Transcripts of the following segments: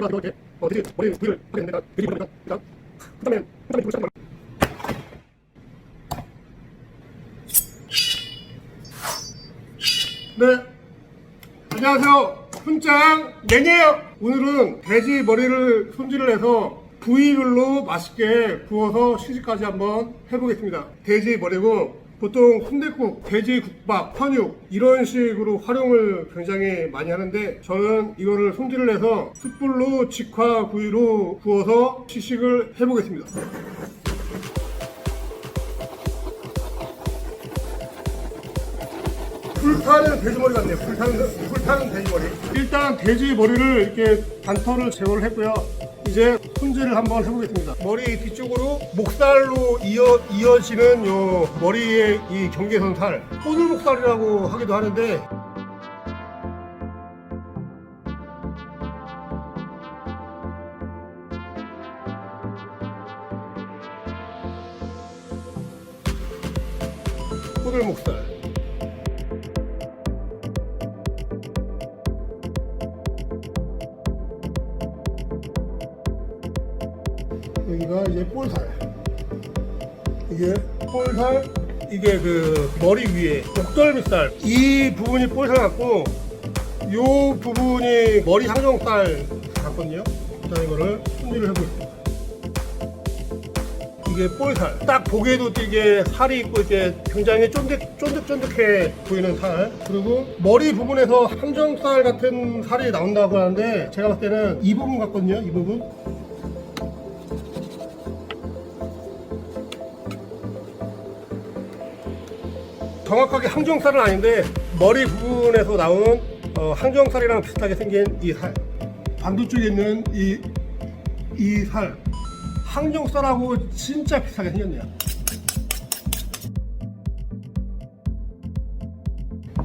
바퀴가 이렇게 어, 돼지 머리 부위를 하게 됩니다. 돼지 머리입니다. 일단 그다음에 그다음에 불 시작합니다. 네. 안녕하세요. 훈장 냉이에요. 오늘은 돼지 머리를 손질을 해서 부위별로 맛있게 구워서 시식까지 한번 해보겠습니다. 돼지 머리고 보통 순댓국, 돼지 국밥, 편육 이런 식으로 활용을 굉장히 많이 하는데 저는 이거를 손질을 해서 숯불로 직화 구이로 구워서 시식을 해보겠습니다. 불타는 돼지머리 같네요. 불타는, 불타는 돼지머리. 일단 돼지 머리를 이렇게 반터를 제거를 했고요. 이제 손질을 한번 해보겠습니다. 머리 뒤쪽으로 목살로 이어, 이어지는 요 머리의 이 경계선 살. 꼬들목살이라고 하기도 하는데 꼬들목살. 여기가 이제 볼살. 이게 볼살, 이게 그 머리 위에 목덜미살. 이 부분이 볼살 같고, 요 부분이 머리 항정살 같거든요. 자, 이거를 손질을 해보겠습니다. 이게 볼살. 딱 보기에도 이게 살이 있고 이렇게 굉장히 쫀득, 쫀득쫀득해 보이는 살. 그리고 머리 부분에서 항정살 같은 살이 나온다고 하는데 제가 봤을 때는 이 부분 같거든요. 이 부분. 정확하게 항정살은 아닌데 머리 부분에서 나온 어, 항정살이랑 비슷하게 생긴 이 살. 반대쪽에 있는 이, 이 살. 항정살하고 진짜 비슷하게 생겼네요.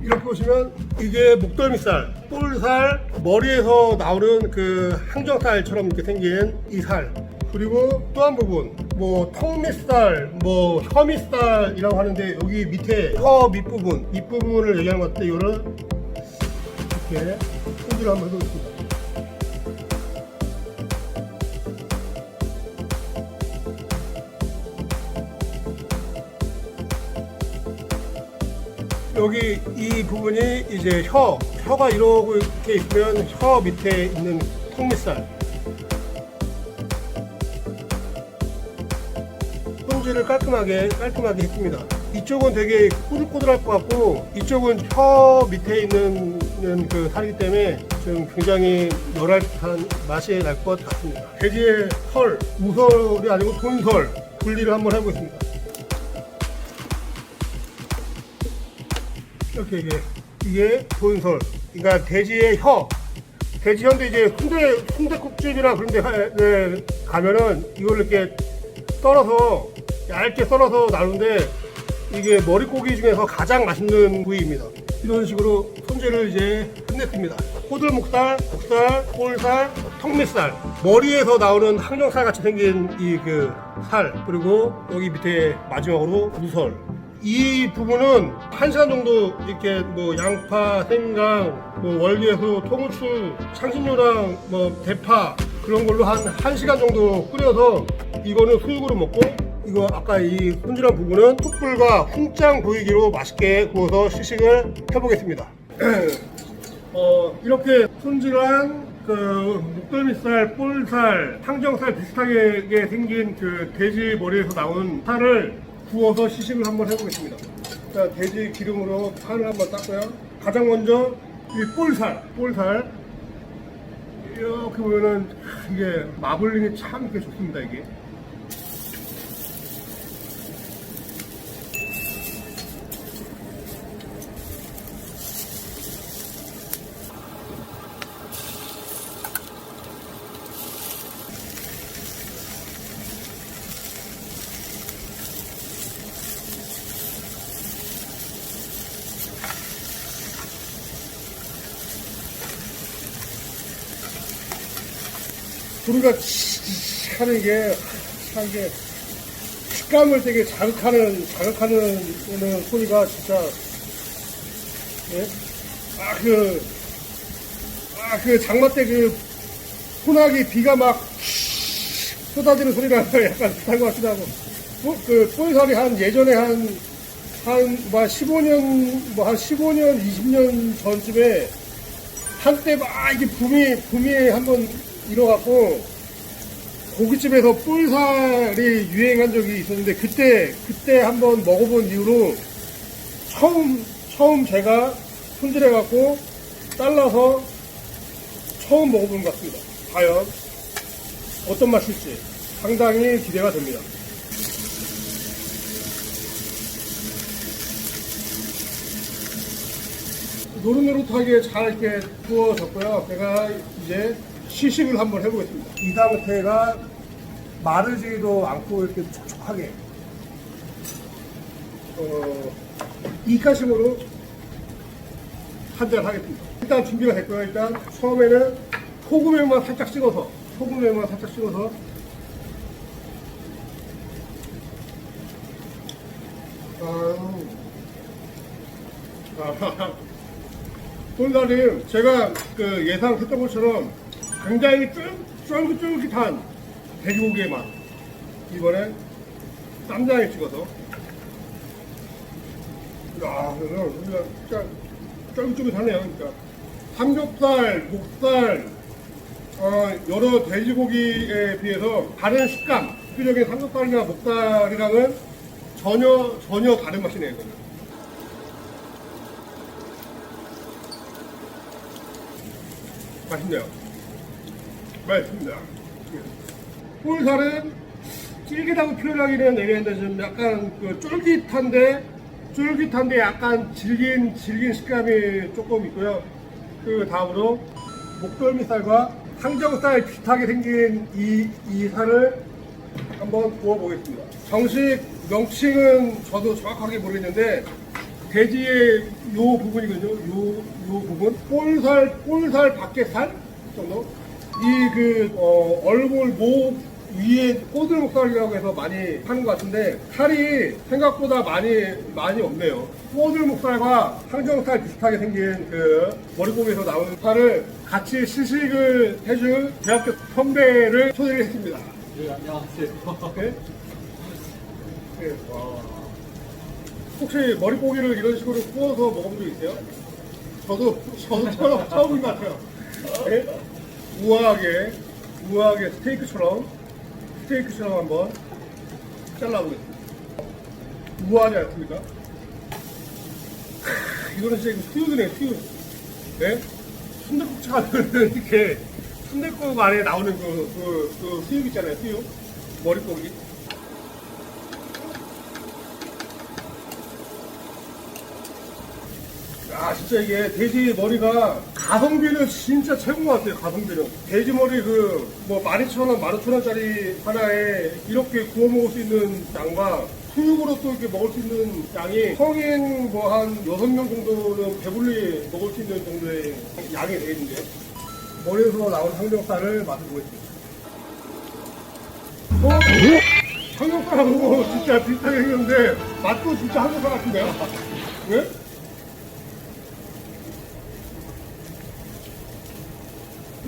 이렇게 보시면 이게 목덜미살, 볼살, 머리에서 나오는 그 항정살처럼 이렇게 생긴 이 살. 그리고 또 한 부분, 뭐 턱밑살, 뭐 혀밑살이라고 하는데 여기 밑에 혀 밑부분, 밑부분을 얘기하는 것 같은데 이거를 이렇게 손질을 한번 해보겠습니다. 여기 이 부분이 이제 혀, 혀가 이렇게 있으면 혀 밑에 있는 턱밑살. 손질을 깔끔하게 깔끔하게 했습니다. 이쪽은 되게 꼬들꼬들할 것 같고 이쪽은 혀 밑에 있는 그 살이기 때문에 좀 굉장히 열할 듯한 맛이 날 것 같습니다. 돼지의 털, 우설이 아니고 돈설 분리를 한번 해보겠습니다. 이렇게 이게 이게 돈설. 그러니까 돼지의 혀. 돼지 혀인데 이제 순대 순대국집이나 그런 데 가- 네, 가면은 이걸 이렇게 썰어서 얇게 썰어서 나오는데 이게 머릿고기 중에서 가장 맛있는 부위입니다. 이런 식으로 손질을 이제 끝냈습니다. 호들목살, 목살, 볼살, 턱밑살, 머리에서 나오는 항정살 같이 생긴 이 그 살, 그리고 여기 밑에 마지막으로 무설. 이 부분은 한 시간 정도 이렇게 뭐 양파, 생강, 뭐 월계수, 통후추, 향신료랑 뭐 대파 그런 걸로 한 1시간 정도 끓여서 이거는 수육으로 먹고 이거 아까 이 손질한 부분은 숯불과 훈장 구이기로 맛있게 구워서 시식을 해보겠습니다. 어, 이렇게 손질한 그 목덜미살, 볼살, 항정살 비슷하게 생긴 그 돼지 머리에서 나온 살을 구워서 시식을 한번 해보겠습니다. 자, 돼지 기름으로 판을 한번 닦고요. 가장 먼저 이 볼살, 볼살 이렇게 보면은 이게 마블링이 참 좋습니다 이게. 치치치 하는 게, 참 이게, 식감을 되게 자극하는, 자극하는 소리가 진짜, 예? 아, 그, 아, 그 장마 때 그, 소나기 비가 막 쏟아지는 소리가 약간 비슷한 것 같기도 하고 뭐, 그 뽀이살이 한 예전에 한 한뭐 15년 뭐 한 15년 20년 전쯤에 한때 막 이게 붐이 붐이 한번 일어갖고 고깃집에서 뿔살이 유행한 적이 있었는데 그때 그때 한번 먹어본 이후로 처음 처음 제가 손질해갖고 잘라서 처음 먹어본 것 같습니다. 과연 어떤 맛일지 상당히 기대가 됩니다. 노릇노릇하게 잘 이렇게 구워졌고요. 제가 이제 시식을 한번 해보겠습니다. 이 상태가 마르지도 않고 이렇게 촉촉하게 어, 이가심으로 한잔 하겠습니다. 일단 준비가 됐고요. 일단 처음에는 소금에만 살짝 찍어서 소금에만 살짝 찍어서 아, 꿀다리 제가 그 예상했던 것처럼 굉장히 쫄- 쫄깃쫄깃한 돼지고기의 맛 이번에 쌈장에 찍어서 야 그래서 진짜 쫄깃쫄깃하네요 진짜 삼겹살, 목살 어, 여러 돼지고기에 비해서 다른 식감 대표적인 삼겹살이나 목살이랑은 전혀 전혀 다른 맛이네요 이거는. 맛있네요. 맛있습니다. 꿀살은 질기다고 표현하기는 애매한데 좀 약간 그 쫄깃한데 쫄깃한데 약간 질긴 질긴 식감이 조금 있고요. 그 다음으로 목덜미살과 항정살 비슷하게 생긴 이, 이 살을 한번 구워보겠습니다. 정식 명칭은 저도 정확하게 모르겠는데 돼지의 요 부분이거든요. 요, 요 부분. 볼살, 볼살 밖에 살 정도? 이 그, 어, 얼굴, 목 위에 꼬들 목살이라고 해서 많이 하는 것 같은데 살이 생각보다 많이, 많이 없네요. 꼬들 목살과 항정살 비슷하게 생긴 그 머리고기에서 나오는 살을 같이 시식을 해줄 대학교 선배를 초대를 했습니다. 네, 안녕하세요. 네? 네, 와. 혹시 머릿고기를 이런 식으로 구워서 먹어본 적 있어요? 저도, 저도 처음, 처음인 것 같아요. 네? 우아하게, 우아하게 스테이크처럼, 스테이크처럼 한번 잘라보겠습니다. 우아하지 않습니까? 크, 이거는 진짜 이거 수육이네요, 수육. 네? 순대국차가 이렇게, 순대국 안에 나오는 그, 그, 그 수육 있잖아요, 수육. 머릿고기. 아 진짜 이게 돼지 머리가 가성비는 진짜 최고인 것 같아요 가성비는 돼지 머리 그 뭐 12,000원, 15,000원짜리 하나에 이렇게 구워 먹을 수 있는 양과 수육으로 또 이렇게 먹을 수 있는 양이 성인 뭐 한 6명 정도는 배불리 먹을 수 있는 정도의 양이 되겠는데요 머리에서 나온 항정살을 맛을 보겠습니다 어? 항정살하고 진짜 비슷하게 생겼는데 맛도 진짜 항정살 같은데요? 네?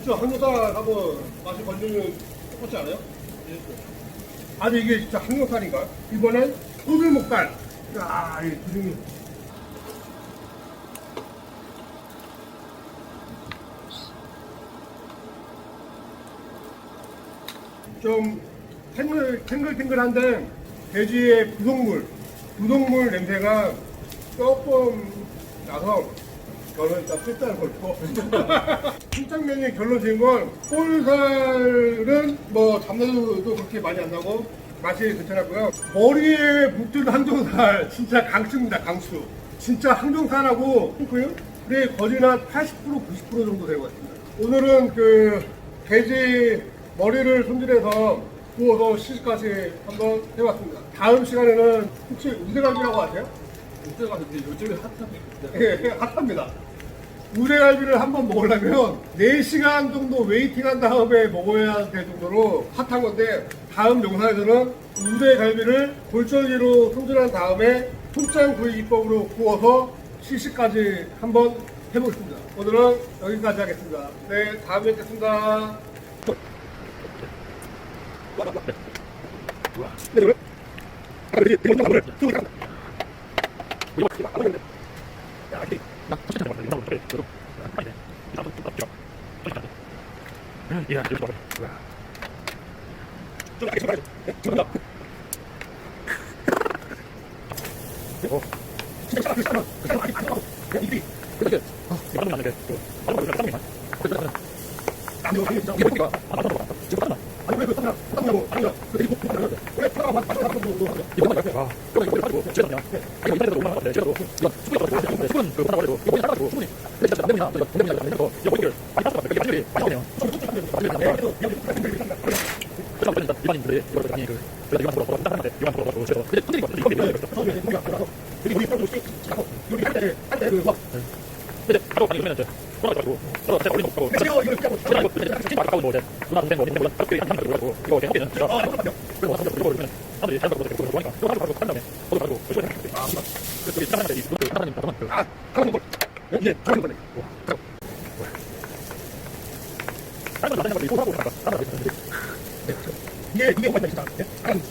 그쵸, 항정살하고 맛이 완전히 똑같지 않아요? 아니, 이게 진짜 항정살인가? 이번엔 꼬들목살. 야, 이 기름이. 좀 탱글, 탱글탱글한데 돼지의 부속물, 부속물 냄새가 조금 나서 저는 일단 필단을 걸고 순창면이 결론 지은 건 꼴살은 뭐 잡내도 그렇게 많이 안 나고 맛이 괜찮았고요 머리에 붙은 항정살 진짜 강추입니다 강추 진짜 항정살하고 핑크요? 네 거진 한 80% 90% 정도 되는 것 같습니다 오늘은 그 돼지 머리를 손질해서 구워서 시식까지 한번 해봤습니다 다음 시간에는 혹시 우대갈비라고 아세요? 근데 요즘에 핫합니다. 예, 핫합니다. 우대갈비를 한번 먹으려면 4시간 정도 웨이팅한 다음에 먹어야 될 정도로 핫한 건데 다음 영상에서는 우대갈비를 골절기로 손질한 다음에 손장 구이 기법으로 구워서 시식까지 한번 해보겠습니다. 오늘은 여기까지 하겠습니다. 네, 다음에 뵙겠습니다. 야, 근데 그래? 아, 그래. 이거 좀 그래. 이거 좀 이거 이거 안 되는데. 야, 이게 나 진짜 잘 맞네. 이거 그래. 이거 아니네. 이거 좀좀 좀. 야, 이거 봐. 좀 알겠어. 알겠어. 좀 더. 어. 진짜 그 사람 그 사람 아직 안 나와. 이들이 그렇게 아, 이거 하는 게 그. 바로 바로 사람이야. 그래서 아니 이거 진짜 이거 보니까 아 맞다 맞다. 지금 맞다. 아니 왜그 사람 사람이라고 아니야. 그 이거 보니까 왜 사람 맞다 맞다 맞다 이거 맞다. 아. 그럼 이거 가지고 제가 그냥 아니 인터넷으로 오만 원인데 제가 이거 스프링 가지고 스프링 그 하나 가지고 이거 하나 가지고 스프링 근데 진짜 안 되냐 이거 안 되냐 이거 이거 보니까 아니 다섯 번 이게 완전히 맞거든요. 그럼 일단 일반인들이 이걸 아니 그 그래서 이만 보러 보러 사람한테 이만 보러 보러 제가 근데 흔들리고 이거 이거 처음에 뭔가 그래서 그리고 우리 사람도 씩 하고 여기 할때 할때그 근데 바로 방이 그러면 이제 돌아가지고 저도 제가 어린 거 제가 이거 하고 제가 이거 진짜 아까운 뭐 이제 누나 동생 뭐 있는데 몰라 그렇게 한 사람들 그러고 이거 이렇게 해보면 제가 그래서 와서 이거 그러면 사람들이 잘 받고 그러고 보니까 이거 하고 바로 한 다음에 저도 바로 그거 해 아, 그래서 여기 사람한테 이 루트 하나님 잠깐만 그 아, 하나님 걸 이제 다른 건 다른 거 이거 하고 나가 거 있는데 이게 이게 뭐냐 진짜 안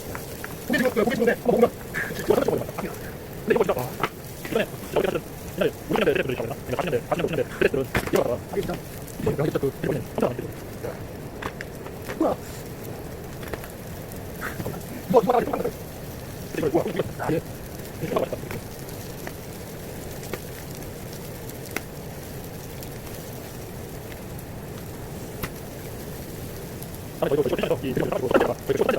근데 이거 보기 좋은데 한번 보면 勝機。